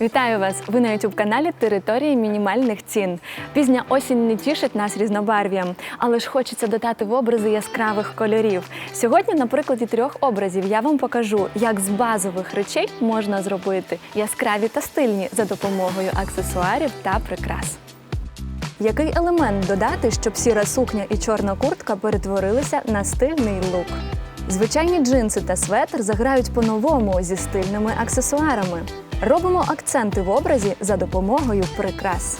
Вітаю вас! Ви на youtube каналі Території мінімальних цін. Пізня осінь не тішить нас різнобарв'ям, але ж хочеться додати в образи яскравих кольорів. Сьогодні, на прикладі трьох образів, я вам покажу, як з базових речей можна зробити яскраві та стильні за допомогою аксесуарів та прикрас. Який елемент додати, щоб сіра сукня і чорна куртка перетворилися на стильний лук? Звичайні джинси та светр заграють по-новому зі стильними аксесуарами. Робимо акценти в образі за допомогою прикрас.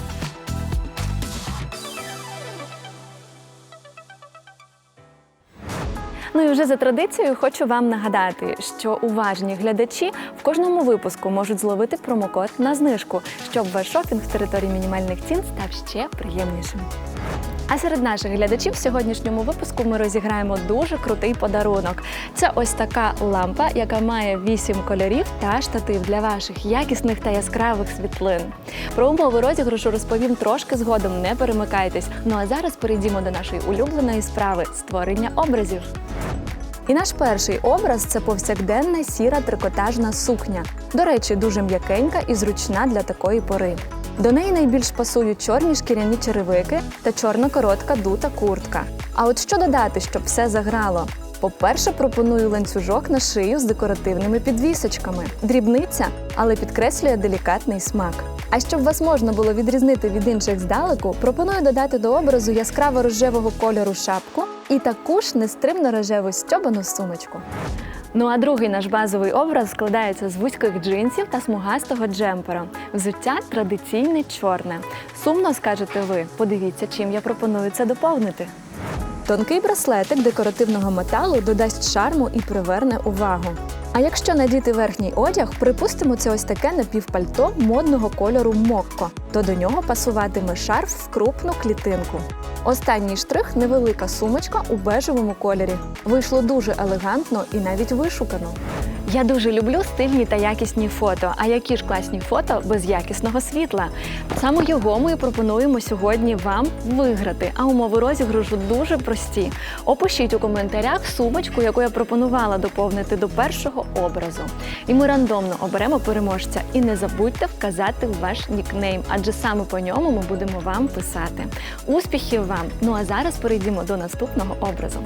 Ну і вже за традицією хочу вам нагадати, що уважні глядачі в кожному випуску можуть зловити промокод на знижку, щоб ваш шопінг в території мінімальних цін став ще приємнішим. А серед наших глядачів в сьогоднішньому випуску ми розіграємо дуже крутий подарунок. Це ось така лампа, яка має 8 кольорів та штатив для ваших якісних та яскравих світлин. Про умови розіграшу розповім трошки згодом. Не перемикайтесь. Ну а зараз перейдімо до нашої улюбленої справи створення образів. І наш перший образ це повсякденна сіра трикотажна сукня. До речі, дуже м'якенька і зручна для такої пори. До неї найбільш пасують чорні шкіряні черевики та чорна коротка дута куртка. А от що додати, щоб все заграло? По-перше, пропоную ланцюжок на шию з декоративними підвісочками. Дрібниця, але підкреслює делікатний смак. А щоб вас можна було відрізнити від інших здалеку, пропоную додати до образу яскраво рожевого кольору шапку і таку ж нестримно рожеву стьобану сумочку. Ну а другий наш базовий образ складається з вузьких джинсів та смугастого джемпера. Взуття традиційне чорне. Сумно скажете ви. Подивіться, чим я пропоную це доповнити. Тонкий браслетик декоративного металу додасть шарму і приверне увагу. А якщо надіти верхній одяг, припустимо, це ось таке напівпальто модного кольору мокко, то до нього пасуватиме шарф в крупну клітинку. Останній штрих невелика сумочка у бежевому кольорі. Вийшло дуже елегантно і навіть вишукано. Я дуже люблю стильні та якісні фото. А які ж класні фото без якісного світла? Саме його ми і пропонуємо сьогодні вам виграти. А умови розіграшу дуже прості. Опишіть у коментарях сумочку, яку я пропонувала доповнити до першого образу. І ми рандомно оберемо переможця. І не забудьте вказати ваш нікнейм, адже саме по ньому ми будемо вам писати. Успіхів вам! Ну а зараз перейдімо до наступного образу.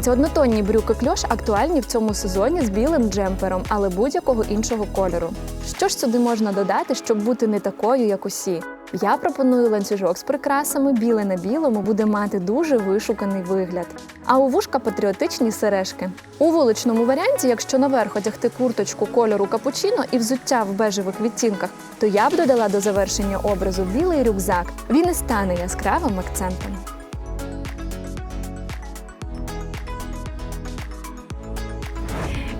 Ці однотонні брюки кльош актуальні в цьому сезоні з білим джемпером, але будь-якого іншого кольору. Що ж сюди можна додати, щоб бути не такою, як усі? Я пропоную ланцюжок з прикрасами, біле на білому буде мати дуже вишуканий вигляд. А у вушка патріотичні сережки. У вуличному варіанті, якщо наверх одягти курточку кольору капучино і взуття в бежевих відтінках, то я б додала до завершення образу білий рюкзак. Він і стане яскравим акцентом.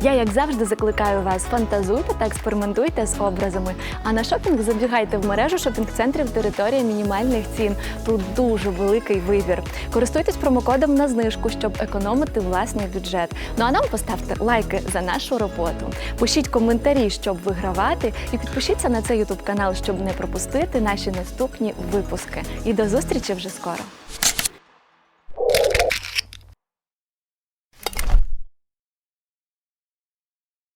Я, як завжди, закликаю вас, фантазуйте та експериментуйте з образами. А на шопінг забігайте в мережу шопінг-центрів територія мінімальних цін. Тут дуже великий вибір. Користуйтесь промокодом на знижку, щоб економити власний бюджет. Ну а нам поставте лайки за нашу роботу. Пишіть коментарі, щоб вигравати, і підпишіться на цей ютуб канал, щоб не пропустити наші наступні випуски. І до зустрічі вже скоро.